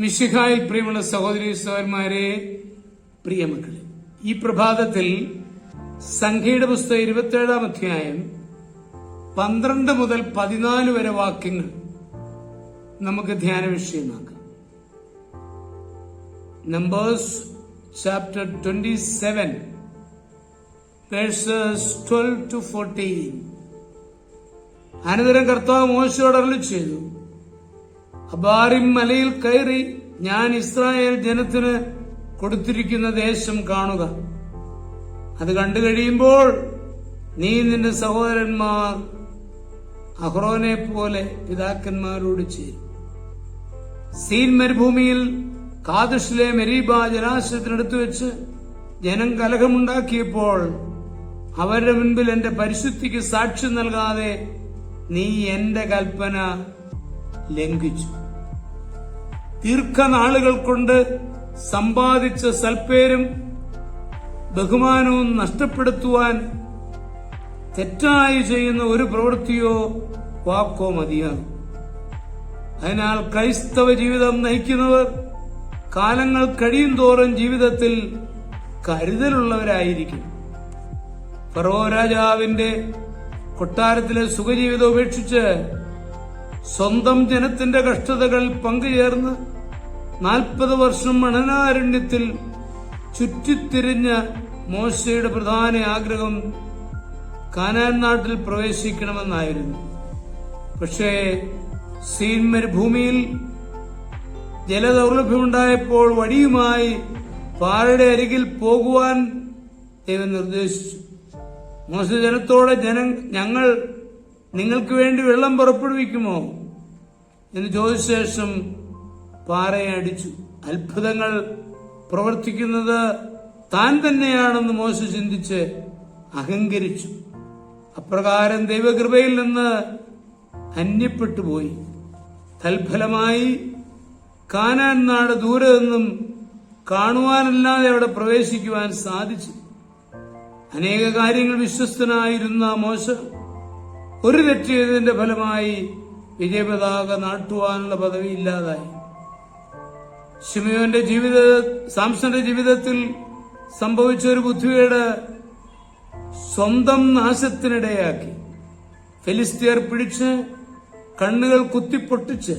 മിശിഹായിൽ പ്രിയമുള്ള സഹോദരി സഹോദരന്മാരെ പ്രിയമക്കളെ ഈ പ്രഭാതത്തിൽ സംഖ്യയുടെ പുസ്തകം ഇരുപത്തിയേഴാം അധ്യായം പന്ത്രണ്ട് മുതൽ പതിനാല് വരെ വാക്യങ്ങൾ നമുക്ക് ധ്യാന വിഷയമാക്കാം. Numbers chapter twenty seven verses twelve to fourteen അനന്തരം കർത്താവ് മോശയോട് അരുളി ചെയ്തു അബാറിം മലയിൽ കയറി ഞാൻ ഇസ്രായേൽ ജനത്തിന് കൊടുത്തിരിക്കുന്ന ദേശം കാണുക. അത് കണ്ടു കഴിയുമ്പോൾ നീ നിന്റെ സഹോദരന്മാർ അഹ്റോനെ പോലെ പിതാക്കന്മാരോട് ചേരും. സീൻ മരുഭൂമിയിൽ കാതുഷിലെ മെരീബ ജലാശയത്തിനടുത്ത് വെച്ച് ജനം കലഹമുണ്ടാക്കിയപ്പോൾ അവരുടെ മുൻപിൽ എന്റെ പരിശുദ്ധിക്ക് സാക്ഷ്യം നൽകാതെ നീ എന്റെ കൽപ്പന ലംഘിച്ചു. ദീർഘനാളുകൾ കൊണ്ട് സമ്പാദിച്ച സൽപ്പേരും ബഹുമാനവും നഷ്ടപ്പെടുത്തുവാൻ തെറ്റായി ചെയ്യുന്ന ഒരു പ്രവൃത്തിയോ വാക്കോ മതിയാകും. അതിനാൽ ക്രൈസ്തവ ജീവിതം നയിക്കുന്നവർ കാലങ്ങൾ കഴിയും തോറും ജീവിതത്തിൽ കരുതലുള്ളവരായിരിക്കും. ഫറോ രാജാവിന്റെ കൊട്ടാരത്തിലെ സുഖജീവിതം ഉപേക്ഷിച്ച് സ്വന്തം ജനത്തിന്റെ കഷ്ടതകൾ പങ്കുചേർന്ന് നാൽപ്പത് വർഷം മണനാരണ്യത്തിൽ ചുറ്റിത്തിരിഞ്ഞ മോശയുടെ പ്രധാന ആഗ്രഹം കാനാൻ നാട്ടിൽ പ്രവേശിക്കണമെന്നായിരുന്നു. പക്ഷേ സീൻ മരുഭൂമിയിൽ ജലദൗർലഭ്യമുണ്ടായപ്പോൾ വടിയുമായി പാറയുടെ അരികിൽ പോകുവാൻ ദൈവം നിർദ്ദേശിച്ചു. മോശ ജനത്തോടെ ജനം ഞങ്ങൾ നിങ്ങൾക്ക് വേണ്ടി വെള്ളം പുറപ്പെടുവിക്കുമോ? എന്ന് ചോദിച്ച ശേഷം പാറയെ അടിച്ചു അത്ഭുതങ്ങൾ പ്രവർത്തിക്കുന്നത് താൻ തന്നെയാണെന്ന് മോശ ചിന്തിച്ച് അഹങ്കരിച്ചു. അപ്രകാരം ദൈവകൃപയിൽ നിന്ന് അന്യപ്പെട്ടു പോയി. തൽഫലമായി കാനാൻ നാട് ദൂരെ നിന്നും കാണുവാനല്ലാതെ അവിടെ പ്രവേശിക്കുവാൻ സാധിച്ചു. അനേക കാര്യങ്ങൾ വിശ്വസ്തനായിരുന്ന മോശ ഒരു ചെയ്തതിന്റെ ഫലമായി വിജയപതാക നാട്ടുവാനുള്ള പദവി ഇല്ലാതായി. ഷിമയോന്റെ ജീവിത സാംസന്റെ ജീവിതത്തിൽ സംഭവിച്ച ഒരു ബുദ്ധിയുടെ സ്വന്തം നാശത്തിനിടയാക്കി. ഫെലിസ്തീയർ പിടിച്ച് കണ്ണുകൾ കുത്തിപ്പൊട്ടിച്ച്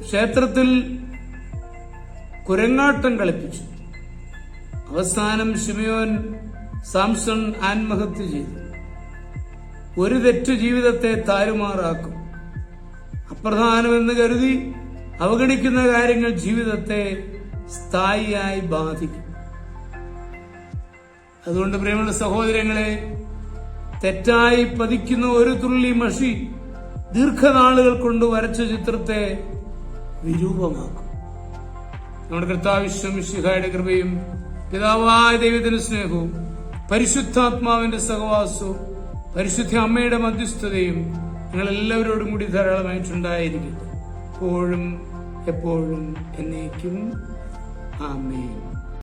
ക്ഷേത്രത്തിൽ കുരങ്ങാട്ടം കളിപ്പിച്ചു. അവസാനം ഷിമയോൻ സാംസൺ ആത്മഹത്യ ചെയ്തു. ഒരു തെറ്റ് ജീവിതത്തെ താരുമാറാക്കും. അപ്രധാനമെന്ന് കരുതി അവഗണിക്കുന്ന കാര്യങ്ങൾ ജീവിതത്തെ സ്ഥായിയായി ബാധിക്കും. അതുകൊണ്ട് പ്രിയമുള്ള സഹോദരങ്ങളെ തെറ്റായി പതിക്കുന്ന ഒരു തുള്ളി മഷി ദീർഘനാളുകൾ കൊണ്ട് വരച്ച ചിത്രത്തെ വിരൂപമാക്കും. നമ്മുടെ കർത്താവിശ്വം ശിഖായുടെ കൃപയും പിതാവായ ദൈവത്തിന്റെ സ്നേഹവും പരിശുദ്ധാത്മാവിന്റെ സഹവാസവും പരിശുദ്ധ അമ്മയുടെ മധ്യസ്ഥതയും നിങ്ങൾ എല്ലാവരോടും കൂടി ധാരാളമായിട്ടുണ്ടായിരിക്കട്ടെ എപ്പോഴും എപ്പോഴും എന്നേക്കും. ആമേൻ.